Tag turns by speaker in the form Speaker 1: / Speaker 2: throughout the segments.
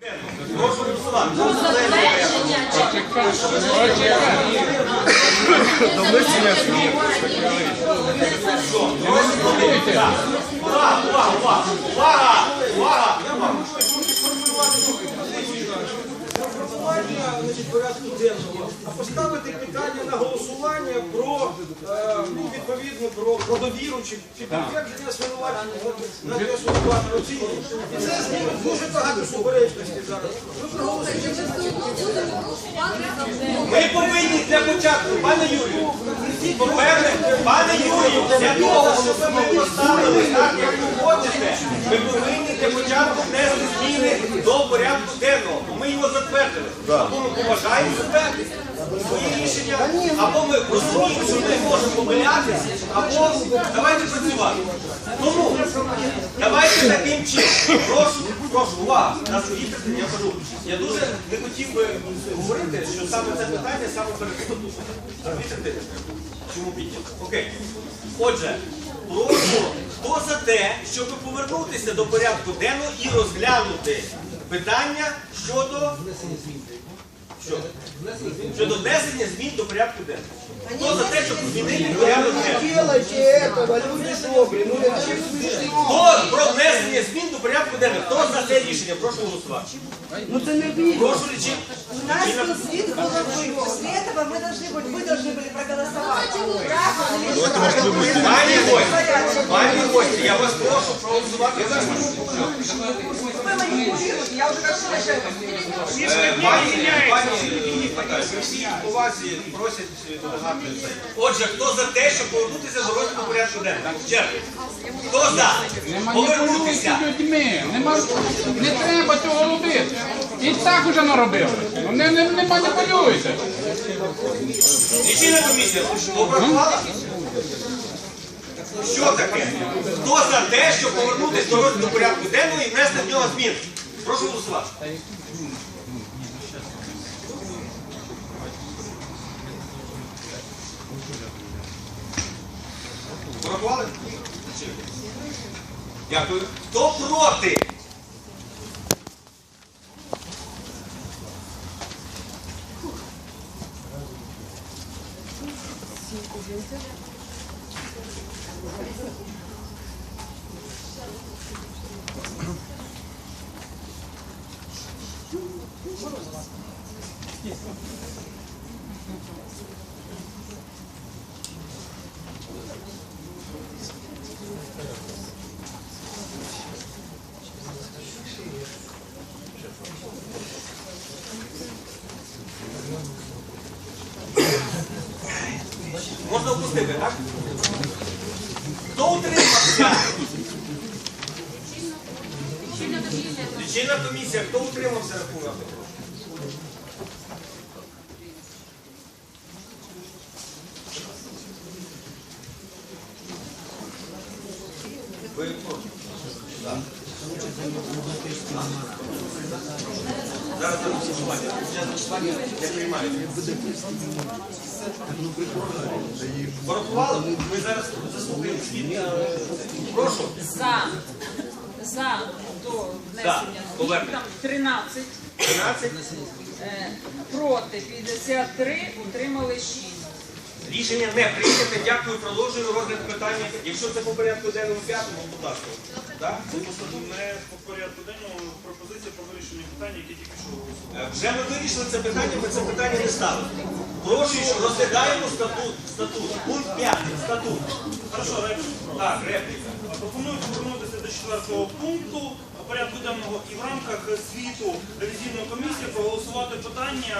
Speaker 1: Прошу голосувати. Увага, увага, увага, увага, увага.
Speaker 2: Голосування значить, порядку денного, а поставити питання на голосування про е, ну, відповідно про, про довіру чи, чи підтвердження звинувачення на адресу Івана Росії. І це зніме дуже багато суперечностей зараз.
Speaker 1: Ми повинні для початку, пане Юрію, по-перше, пане Юрію, для того, щоб ми поставили так, як ви хочете, ми повинні для початку внести зміни до порядку денного. Ми його затвердили. Або ми поважаємо себе, свої рішення, або ми розуміємо, що ми можемо помилятися, або давайте працювати. Тому давайте таким чином. Прошу, прошу, увага, нас вітати, я кажу, я дуже не хотів би говорити, що саме це питання саме тут. Чому підняти? Окей. Отже, прошу, хто за те, щоб повернутися до порядку денного і розглянути питання щодо що? щодо внесення змін до порядку денного. Хто за те, щоб змінити порядок денний?
Speaker 2: делайте этого, люди добрі. Ну, зачем смішно?
Speaker 1: Хто про внесення змін до порядку денного? Хто за це рішення? Прошу голосувати.
Speaker 2: Ну це не вірю.
Speaker 1: Прошу лічити.
Speaker 3: У нас тут свит головой. После этого мы должны быть, вы должны были проголосовать. Право или неправо.
Speaker 1: Пані гості, пані гості, я вас прошу проголосувати за
Speaker 3: Вы манипулируете, я уже решила, что это
Speaker 1: Пані, пані, повазі просять допомагати. Отже, хто за те, щоб повернутися до розгляду порядку денного? Ще. Хто за? Повернутися.
Speaker 4: людьми. Нема, не треба цього робити. І так уже наробили. Ну, Не, не, не маніпулюйте.
Speaker 1: Лічильна комісія обрахувала? Що таке? Хто за те, щоб повернутися до розгляду порядку денного і внести в нього зміни? Прошу голосувати. Порахували? Дякую. Хто проти? Можна опустити, так? Хто утримався? Лічильна комісія, хто утримався рахунок? Ви? Так. Зараз дам голосування. Я приймаю. Порахували? Ми зараз заслухаємо світ. Прошу.
Speaker 5: За, за до внесення. Там 13,
Speaker 1: 13.
Speaker 5: е, проти 53, утримали 6.
Speaker 1: Рішення не прийнято. Дякую. Продовжую розгляд питання. Якщо це по порядку денному п'ятому, будь ласка. Так?
Speaker 6: Не по порядку денному пропозиція про вирішення питання, які тільки що голосували.
Speaker 1: Е, Вже ми вирішили це питання, ми це питання не ставили. Прошу, що розглядаємо статут. Статут. Пункт 5. Статут.
Speaker 6: Хорошо, репліка.
Speaker 1: Так, репліка.
Speaker 6: Пропоную повернутися до четвертого пункту порядку денного і в рамках звіту ревізійної комісії проголосувати питання,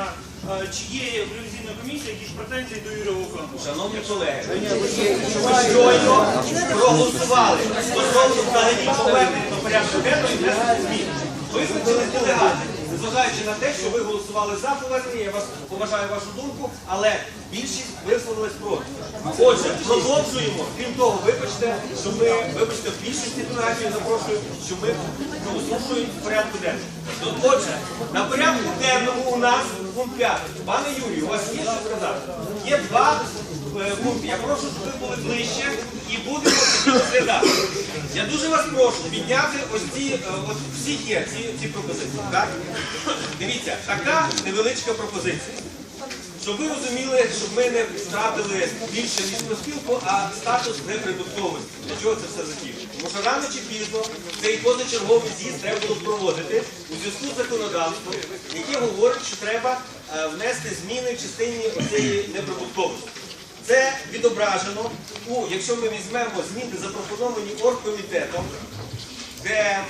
Speaker 6: е, чи є в ревізійної комісії якісь претензії до Юрія Луценка.
Speaker 1: Шановні колеги, ми ви щойно проголосували стосовно взагалі повернення до порядку денного і змін. Визначили делегати, незважаючи на те, що ви голосували за повернення, я вас поважаю вашу думку, але більшість висловилась проти. Отже, продовжуємо. Крім того, вибачте, що ми, вибачте, в більшості делегатів запрошую, що ми прослушуємо в порядку денному. Отже, на порядку денному у нас пункт 5. Пане Юрію, у вас є що сказати? Є два пункти. Я прошу, щоб ви були ближче і будемо розглядати. Я дуже вас прошу підняти ось ці, е, от всі є ці, ці пропозиції. Так? Дивіться, така невеличка пропозиція. Щоб ви розуміли, щоб ми не втратили більше ніж проспілку, а статус неприбутковий. Для чого це все закінчить? Тому що рано чи пізно цей позачерговий з'їзд треба було проводити у зв'язку з законодавством, яке говорить, що треба е, внести зміни в частині цієї неприбутковості. Це відображено у, якщо ми візьмемо зміни, запропоновані оргкомітетом, де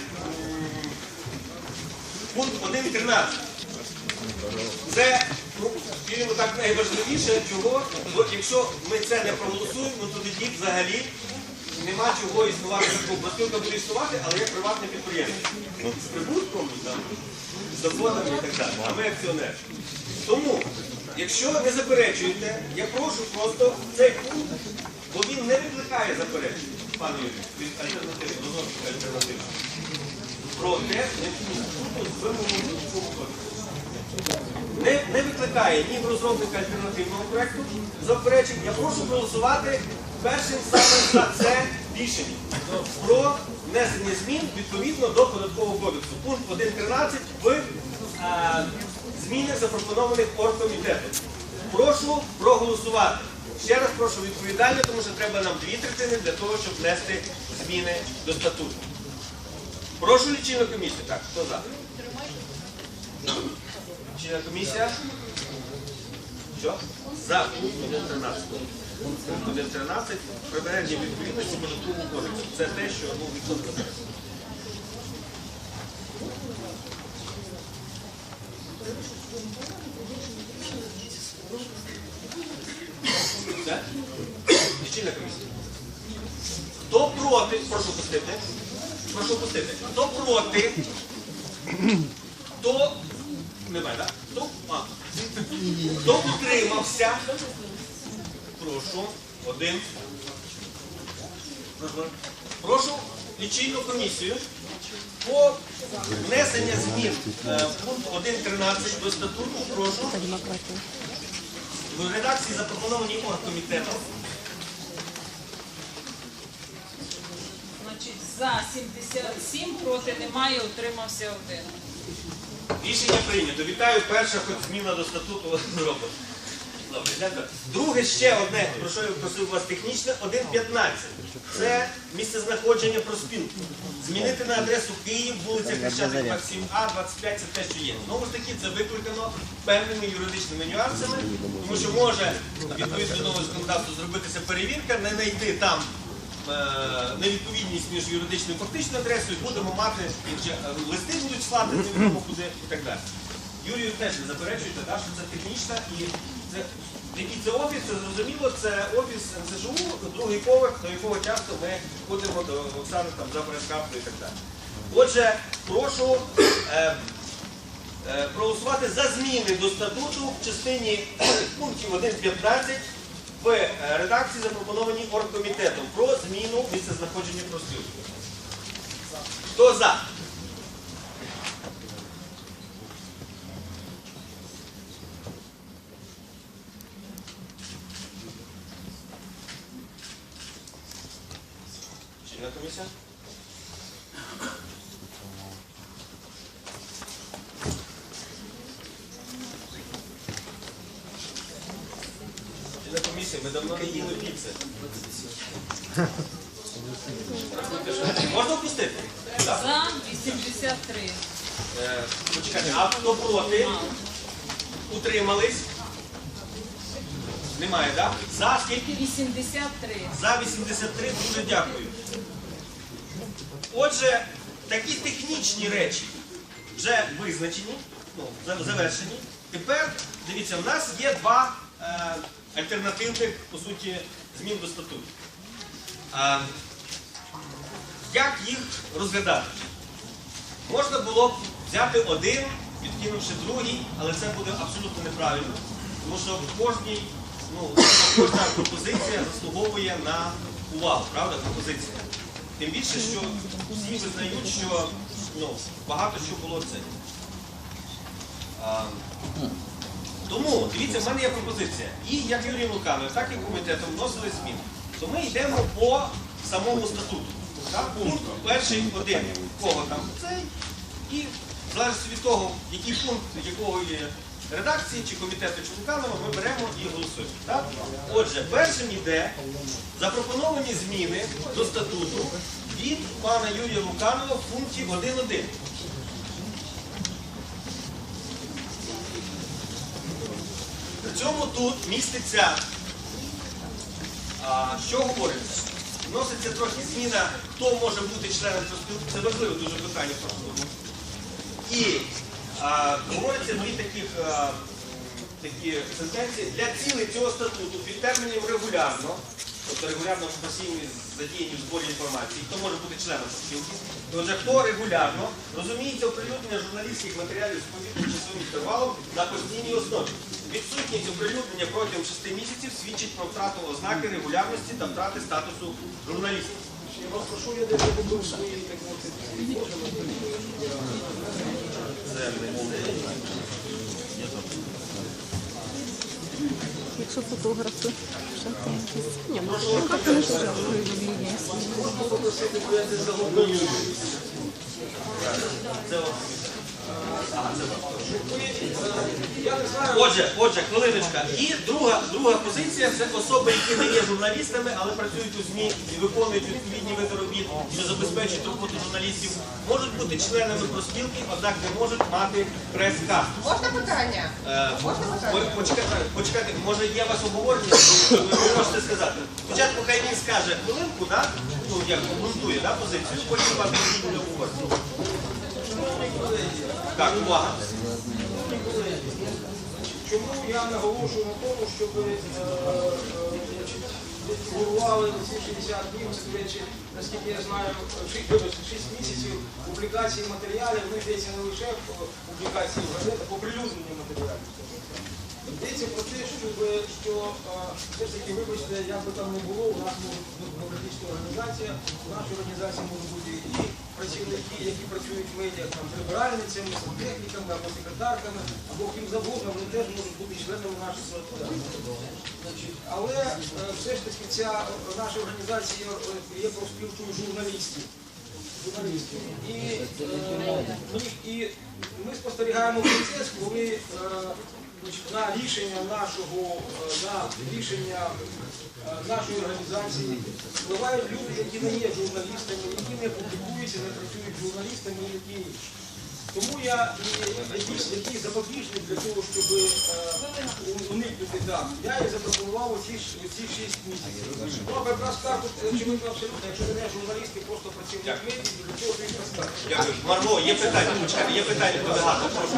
Speaker 1: пункт 1.13. Це, ну, скажімо так, найважливіше, чого, бо якщо ми це не проголосуємо, то тоді взагалі нема чого існувати такого. Проспілка буде існувати, але як приватне підприємство. З прибутком, там, з доходами і так далі. А ми акціонери. Тому, якщо не заперечуєте, я прошу просто цей пункт, бо він не викликає заперечень, пане Юрію, він альтернативний, дозвольте альтернативний. Про те, необхідність суду з вимогою цього кодексу не, не викликає ні розробника альтернативного проєкту заперечень. Я прошу проголосувати першим саме за це рішення про внесення змін відповідно до податкового кодексу. Пункт 1.13 в змінах запропонованих оргкомітетом. Прошу проголосувати. Ще раз прошу відповідально, тому що треба нам дві третини для того, щоб внести зміни до статуту. Прошу лічильну комісію. Так, хто за? Лічильна комісія. Що? За пункт 1.13. Пункт 1.13 прибереження відповідності податкового кодексу. Це те, що ну, ніхто не заперечує. Все? Лічильна комісія. Хто проти? Прошу пустити. Прошу пустити. Хто проти? Хто немає, так? Хто? А. Хто утримався? Прошу. Один. Прошу. Лічильну комісію по внесення змін е, пункт 1.13 до статуту. Прошу. В редакції запропонованій оргкомітетом.
Speaker 5: Значить, за 77, проти немає, утримався один.
Speaker 1: Рішення прийнято. Вітаю, перша хоч зміна до статуту зроблена. Друге ще одне, про що я просив вас технічне, 1.15. Це місце знаходження проспілки. Змінити на адресу Київ, вулиця Хрещатик 27А, 25 це те, що є. Знову ж таки, це викликано певними юридичними нюансами, тому що може відповідно до нового законодавства зробитися перевірка, не знайти там невідповідність між юридичною і фактичною адресою, будемо мати інше, е, листи будуть слати невідомо куди і так далі. Юрію теж не заперечуєте, що це технічна і це який це офіс, це зрозуміло, це офіс НСЖУ, другий поверх, до якого часто ми ходимо до Оксани там за прес-картою і так далі. Отже, прошу е, е, проголосувати за зміни до статуту в частині пунктів 1.15 в е, редакції запропонованій оргкомітетом про зміну місцезнаходження профспілки. Хто за? Чинна комісія? Комісія, ми давно не їли піци. Можна впустити?
Speaker 5: За 83.
Speaker 1: Е, Почекайте, а хто проти? Утримались? Немає, так? За скільки?
Speaker 5: 83.
Speaker 1: За 83 дуже дякую. Отже, такі технічні речі вже визначені, ну, завершені. Тепер, дивіться, в нас є два е, альтернативних, по суті, змін до статуту. Е, як їх розглядати? Можна було б взяти один, відкинувши другий, але це буде абсолютно неправильно. Тому що кожній, ну, кожна пропозиція заслуговує на увагу, правда, пропозиція. Тим більше, що всі визнають, що ну, багато що було це. Тому дивіться, в мене є пропозиція. І як Юрій Луканович, так і комітетом вносили зміни. То ми йдемо по самому статуту. Так, пункт перший один. Кого там цей? І в залежності від того, який пункт якого є редакції, чи комітету, чи Луканова, ми беремо і голосуємо. Так? Отже, першим йде запропоновані зміни до статуту від пана Юрія Луканова в пункті 1.1. При цьому тут міститься, а, що говориться? Вноситься трохи зміна, хто може бути членом профспілки. Це важливе дуже питання просто. І а, говориться дві таких а, такі сентенції для цілей цього статуту під терміном регулярно, тобто регулярно постійні задіяні в зборі інформації, хто може бути членом профспілки. Отже, хто регулярно розуміється оприлюднення журналістських матеріалів з повідним часовим інтервалом на постійній основі. Відсутність оприлюднення протягом 6 місяців свідчить про втрату ознаки регулярності та втрати статусу журналіста.
Speaker 2: Я вас прошу, я десь забув свої.
Speaker 7: Якщо фотографи. Ні, ну як вони ж
Speaker 1: Отже, отже, хвилиночка. І друга, друга позиція це особи, які не є журналістами, але працюють у ЗМІ і виконують відповідні види робіт, що забезпечують роботу журналістів, можуть бути членами проспілки, однак не можуть мати прес-карту.
Speaker 3: Можна питання?
Speaker 1: Е,
Speaker 3: Можна питання?
Speaker 1: Почекайте, почекайте, може є вас обговорення, ви можете сказати. Спочатку хай він скаже хвилинку, да? ну як обґрунтує да, позицію, потім вам буде обговорення. Так, увага.
Speaker 2: чому я наголошую на тому, щоб е, е, фігурували ці 60 днів, це, до речі, наскільки я знаю, 6 місяців публікації матеріалів, ну йдеться не лише публікації в газетах, оприлюднення матеріалів. Йдеться про те, щоб, що е, все ж таки, вибачте, як би там не було, у нас може демократична організація, у нашій організації можуть бути і працівники, які працюють в медіа, там, прибиральницями, сантехніками, або секретарками, або ким завгодно, вони теж можуть бути членами нашої організації. Але е, все ж таки ця е, наша організація е, є профспілкою журналістів. Журналістів. І, е, ми, і ми спостерігаємо процес, коли на рішення нашого, на рішення нашої організації впливають люди, які не є журналістами, які не публікуються, не працюють журналістами і такі інші. Тому я і якийсь, якийсь запобіжник для того, щоб е, уникнути так, я і запропонував оці, 6 місяців. Ну, якраз так, очевидно, абсолютно, якщо ви не журналісти, просто працівник медіа, для цього ти розкажеш.
Speaker 1: Дякую. Марго, є питання, почекайте, є питання до Дегата, прошу.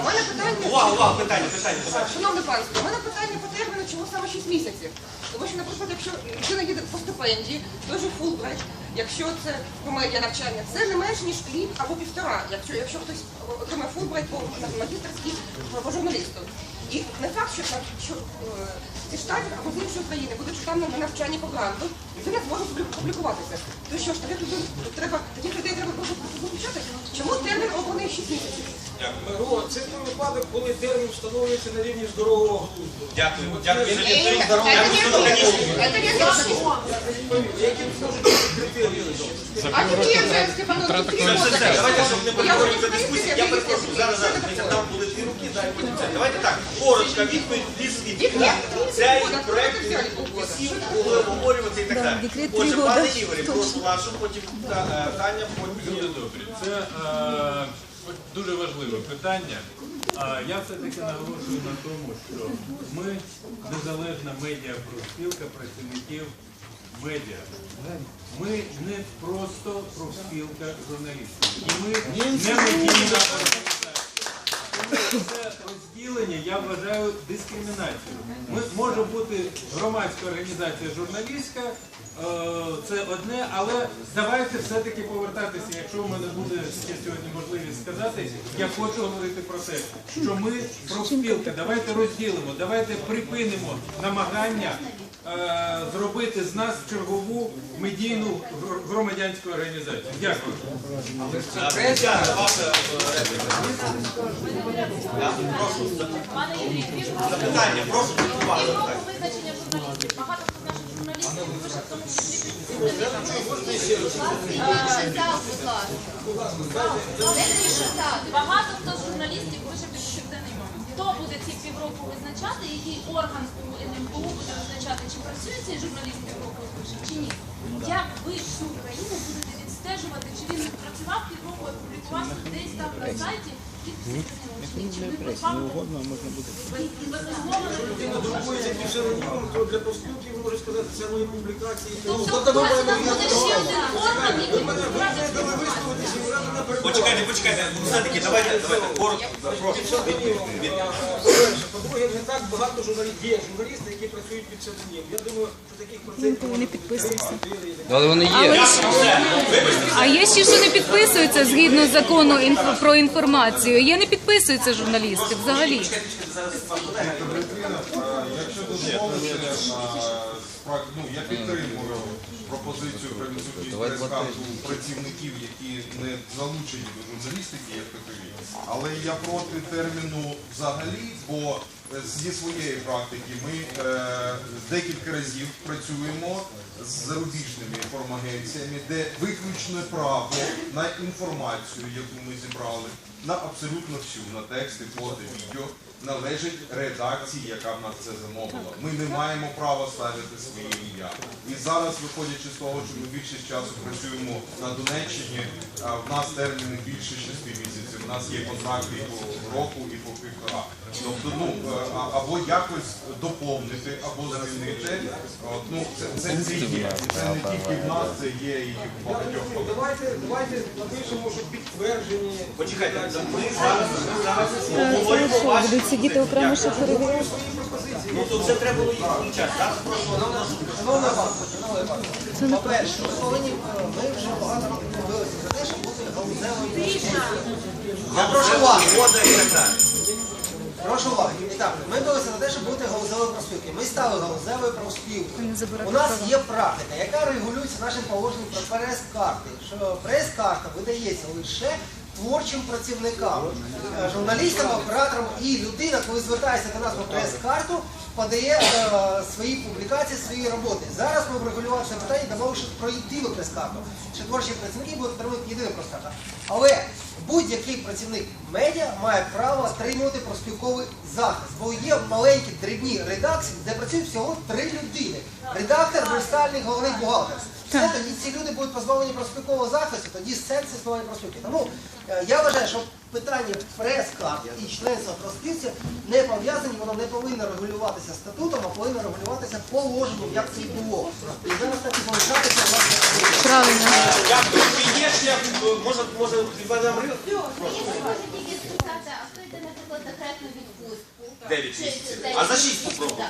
Speaker 8: У мене питання,
Speaker 1: Увага, увага, питання, питання, питання.
Speaker 8: шановне панство, у мене питання по терміну, чому саме 6 місяців. Тому що, наприклад, якщо людина їде по стипендії, той же Фулбрайт, якщо це комедія навчання, це не менш ніж рік або півтора, якщо, якщо хтось отримає Фулбрайт по магістерській по журналісту. І не факт, що, що е, зі штатів або з іншої країни будуть там на навчанні по гранту, людина зможе публі- публікуватися. То що ж, таких людей треба, таких людей треба просто виключати? Чому термін обраний 6 місяців?
Speaker 2: Марго, це той випадок, коли термін встановлюється на рівні здорового глузду.
Speaker 1: Дякую, дякую за відповідь.
Speaker 8: це не
Speaker 1: за лаконічність.
Speaker 8: Це не рішення.
Speaker 2: Які можуть бути критерії?
Speaker 8: А
Speaker 1: давайте, щоб не
Speaker 8: Я
Speaker 1: переходити дискусії, я перепрошую, зараз, зараз, там були дві руки, далі потім це. Давайте так, коротка відповідь, дві свідки. Цей проект всі могли обговорювати і так далі. Отже, пане Ігорі, прошу вашу, потім Та- е, Таня, потім.
Speaker 9: Це е, дуже важливе питання. Я все-таки наголошую на тому, що ми незалежна медіа профспілка працівників медіа. Ми не просто профспілка журналістів. І ми не медійна організація. Це розділення я вважаю дискримінацією. Ми може бути громадська організація журналістська, е, це одне, але давайте все-таки повертатися, якщо в мене буде ще сьогодні можливість сказати, я хочу говорити про те, що ми профспілки, давайте розділимо, давайте припинимо намагання зробити з нас чергову медійну громадянську організацію. Дякую.
Speaker 1: Е, запитання, прошу, запитання.
Speaker 5: визначення журналістів. Багато хто з наших журналістів пише в тому.
Speaker 10: Тише, так.
Speaker 5: Багато хто з журналістів пише під псевдонімом. Хто буде ці півроку визначати, який орган у НМБУ буде визначати, чи працює цей журналіст і пише, чи ні? Як ви всю Україну будете відстежувати, чи він працював півроку і публікувався десь там на сайті чи ви
Speaker 11: то для сказати, це мої публікації.
Speaker 5: Тобто
Speaker 11: і.
Speaker 1: Почекайте, почекайте, все-таки давайте, давайте, коротко,
Speaker 11: по-друге, не так багато журналістів. Є журналісти, які працюють під псевдонімом. Я думаю, що таких процентів
Speaker 7: вони підписуються.
Speaker 2: Але вони є.
Speaker 7: А є ще, що не підписуються згідно закону про інформацію. Є не підписуються журналісти взагалі.
Speaker 12: Якщо дозволите, е, справ- ну, я підтримую пропозицію про відсутність прес-карту працівників, які не залучені до журналістики, як такові. Але я проти терміну взагалі, бо е, зі своєї практики ми е, декілька разів працюємо з зарубіжними інформагенціями, де виключне право на інформацію, яку ми зібрали, на абсолютно всю, на тексти, фото, відео, належить редакції, яка в нас це замовила. Ми не маємо права ставити своє ім'я. І зараз, виходячи з того, що ми більшість часу працюємо на Донеччині, а в нас терміни більше 6 місяців. У нас є контракти і по року, і по півтора. Тобто, ну е, або якось доповнити, або змінити. От, ну, це, це, це є. І це не тільки в нас, це є і в багатьох
Speaker 11: Ну, Давайте, давайте напишемо, що підтверджені.
Speaker 1: Почекайте, ми зараз, ми зараз обговорюємо
Speaker 7: Що,
Speaker 1: ваші
Speaker 7: сидіти окремо, щоб перевіряти?
Speaker 1: Ну, то це треба було їх включати. Прошу,
Speaker 11: шановна
Speaker 7: Це не
Speaker 11: по-перше, ми повинні, ми вже багато років дивилися за те, щоб бути галузевою. Я прошу уваги.
Speaker 1: Мода і так далі.
Speaker 11: Прошу уваги. І так, ми билися за те, щоб бути галузевою профспілкою. Ми стали галузевою профспілкою.
Speaker 7: Забирати
Speaker 11: У нас є практика, яка регулюється нашим положенням про прес-карти. Що прес-карта видається лише творчим працівникам, е, журналістам, операторам і людина, коли звертається до нас по прес-карту, подає е, свої публікації, свої роботи. Зараз ми врегулювали це питання, домовивши про єдину прес-карту. Що творчі працівники будуть отримувати єдину прес-карту. Але будь-який працівник медіа має право отримувати профспілковий захист, бо є маленькі дрібні редакції, де працюють всього три людини. Редактор, верстальник, головний бухгалтер. Все, тоді ці люди будуть позбавлені проспілкового захисту, тоді сенс існування проспілки. Тому ну, е, я вважаю, що питання прес-клаб і членства проспілці не пов'язані, воно не повинно регулюватися статутом, а повинно регулюватися положенням, як це і було. І зараз так і залишатися власне.
Speaker 7: Правильно.
Speaker 1: Як тут є шлях, е, може, може, хіба нам ринок?
Speaker 10: Може тільки спитатися, а хто йде, наприклад, декретну
Speaker 1: відповідь?
Speaker 10: 9.
Speaker 1: А за
Speaker 10: 6
Speaker 1: попробуй.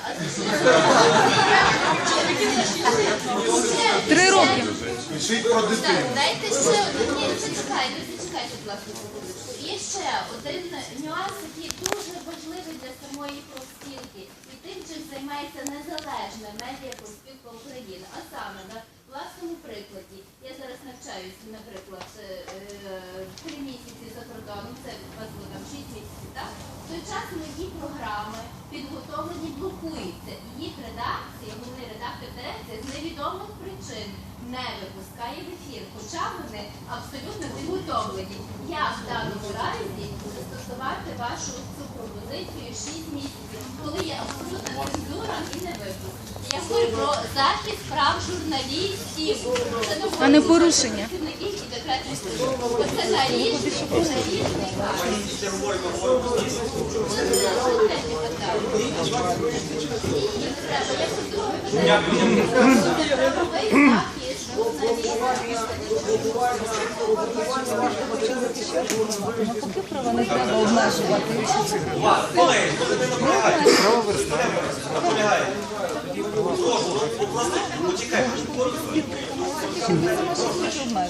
Speaker 7: Три роки.
Speaker 12: Пишіть про дитину.
Speaker 10: Дайте ще один. Ні, зачекайте, зачекайте, будь ласка, секундочку. Є ще один нюанс, який дуже важливий для самої профспілки. І тим, чим займається незалежна медіа профспілка України. А саме на власному прикладі. Я зараз навчаюся, наприклад, е, е, три місяці за кордоном. Це вас 6. Так? В той час мої програми підготовлені блокуються. Їх редакція, головний редактор дирекції з невідомих причин не випускає в ефір, хоча вони абсолютно підготовлені. Я в даному разі застосувати вашу цю пропозицію 6 місяців, коли є абсолютна цензура і не випуск. Я говорю про захист прав журналістів,
Speaker 7: а не порушення.
Speaker 10: Оце.
Speaker 1: Прошу, ну, просто почекайте.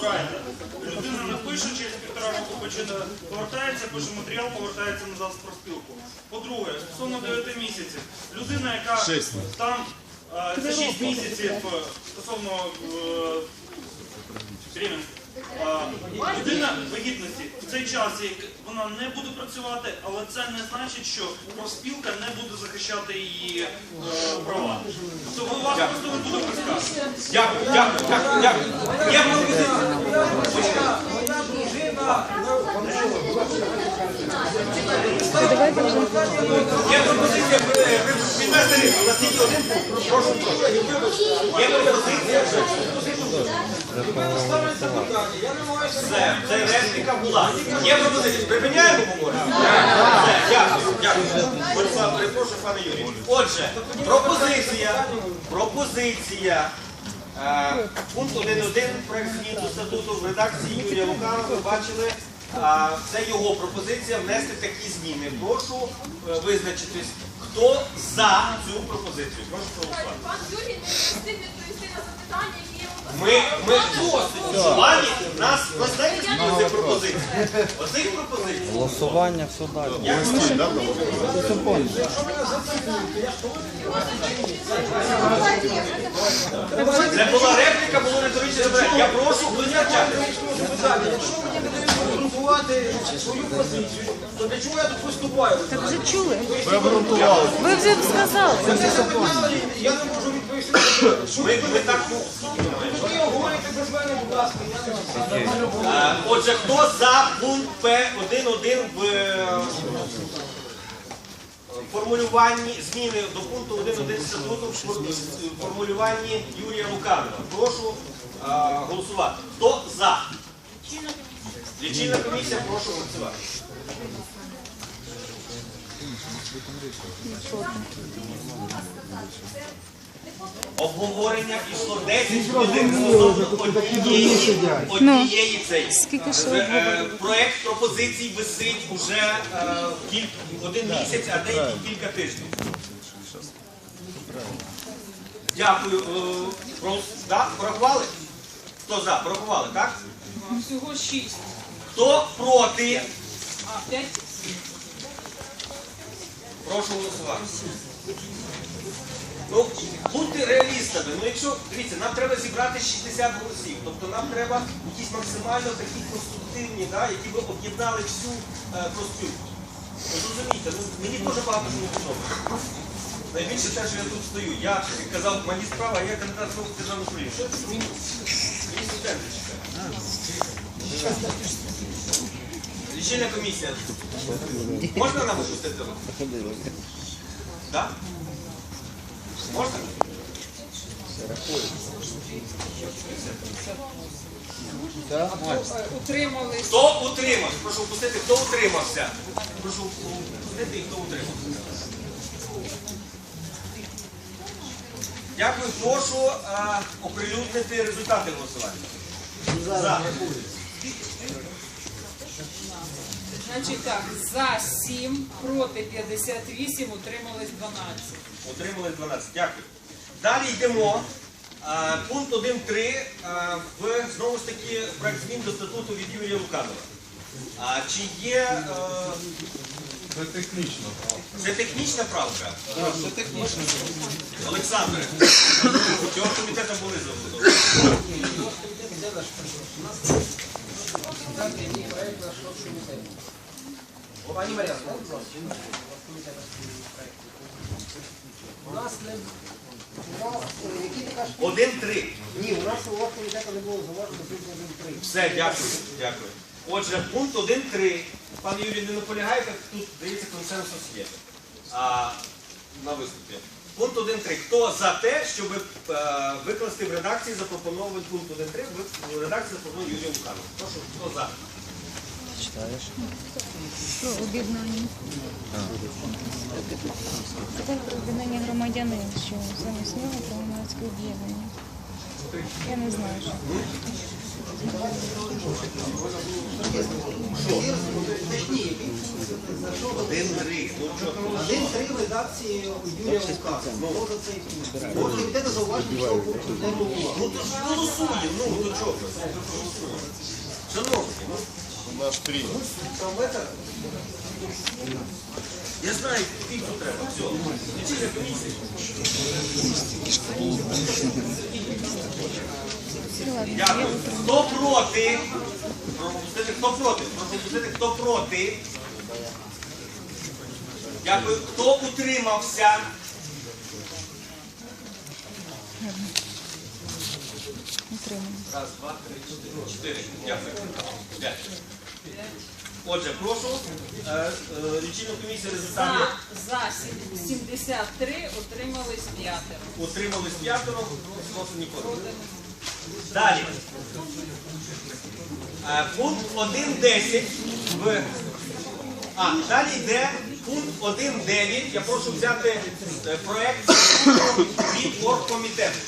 Speaker 6: Правильно. Людина напише, через півтора року, почне повертається, пише матеріал, повертається назад з проспілку. По-друге, стосовно 9 місяців, людина, яка там е, за 6 місяців е, стосовно е, А, Людина вагітності в цей час вона не буде працювати, але це не значить, що профспілка не буде захищати її е, права. Тобто вас просто не буде прискати.
Speaker 1: Дякую, дякую, дякую, дякую.
Speaker 2: Моя дружина
Speaker 1: Є пропозиція е, підвести рівно. На скільки один прошу. Є пропозиція. Це репліка була. Є пропозиція. Припиняємо говорити? Все, дякую, дякую. Перепрошую, пане Юрій. Отже, пропозиція, пропозиція. Пункт 1.1 проект змін до статуту в редакції Юрія Луканова. Ви бачили, це його пропозиція внести такі зміни. Прошу визначитись, хто за цю пропозицію. Прошу проголосувати.
Speaker 5: Пан Юрій не встиг відповісти на запитання,
Speaker 1: Ми, ми досить вживані, нас скільки оцих пропозицій? Оцих пропозицій.
Speaker 13: Голосування все далі.
Speaker 1: Це була репліка, було риторичне запитання. Я прошу визначати.
Speaker 2: Якщо мені не дають обґрунтувати свою позицію, то для чого я тут виступаю?
Speaker 7: Так вже чули. Ви вже сказали.
Speaker 2: Я не можу відповісти. Що
Speaker 1: так ну,
Speaker 2: говорите без мене, будь ласка, я не.
Speaker 1: Е, Отже, хто за пункт П1.1 в е, формулюванні зміни до пункту 1.1 статуту в формулюванні Юрія Луканова? Прошу е, голосувати. Хто за? Лічильна комісія, прошу голосувати. Обговорення йшло 10 хвилин стосовно однієї, однієї цієї.
Speaker 7: Скільки ще
Speaker 1: Е, Проект пропозицій висить уже е, один місяць, а деякі кілька тижнів. Дякую. Е, про- да, Порахували? Хто за? Порахували, так?
Speaker 8: Всього шість.
Speaker 1: Хто проти?
Speaker 8: А, п'ять.
Speaker 1: Прошу голосувати. Ну, будьте реалістами. Ну, якщо, дивіться, нам треба зібрати 60 голосів. Тобто нам треба якісь максимально такі конструктивні, да, які би об'єднали всю е, проспілку. Ну, зрозумійте, ну, мені дуже багато не подобається. Найбільше те, що я тут стою. Я казав, мені справа, я кандидат в державну політику. Що це? Мені студенти чекають. Лічильна комісія. Можна нам опустити? Так? Можна?
Speaker 8: Утримались.
Speaker 1: Хто утримався? Прошу пустити, хто утримався? Прошу пустити і хто утримався. Дякую, прошу е, оприлюднити результати голосування. За.
Speaker 8: Значить так, за 7, проти 58, утримались 12.
Speaker 1: Отримали 12. Дякую. Далі йдемо. Пункт 1.3 е, в знову ж таки проект змін до статуту від Юрія Луканова. А чи є е,
Speaker 12: Це технічно,
Speaker 1: це технічна правка?
Speaker 12: Це технічно.
Speaker 1: Олександре, цього комітету були забудови.
Speaker 2: Пані Марія, у нас не
Speaker 1: Один-три.
Speaker 2: ні, у нас у вас комітету не було зауважено до пункту 1.3.
Speaker 1: Все, дякую. Дякую. Отже, пункт 1.3. Пан Юрій, не наполягаєте, тут, здається, консенсус є. А, на виступі. Пункт 1.3. Хто за те, щоб е, викласти в редакції запропонований пункт 1.3, в редакції запропонує Юрій Луканов. Прошу, хто за?
Speaker 13: Читаєш?
Speaker 7: Об'єднання. Це об'єднання громадянин, що замість нього громадське об'єднання. Я не знаю, що.
Speaker 1: Один-три.
Speaker 2: Один-три в редакції Юрія Лука. Може цей пункт. Може комітету зауважити, що не було.
Speaker 1: Ну то ж голосуємо, ну до чого? Шановні, ну,
Speaker 12: наш принят.
Speaker 1: Я знаю, фільму треба. Все. Лічильна комісія. Дякую. Хто проти? Пропустити, хто проти? Пропустити, хто проти? Дякую. Хто утримався? Раз, два, три, чотири. Чотири. Дякую. П'ять. Отже, прошу. е, е, Лічильну комісію результати
Speaker 14: За 73 отримались п'ятеро.
Speaker 1: утримались п'ятеро, проти нікого. Далі. Е, Пункт 1.10 в... А, далі йде пункт 1.9. Я прошу взяти е, проект від оргкомітету.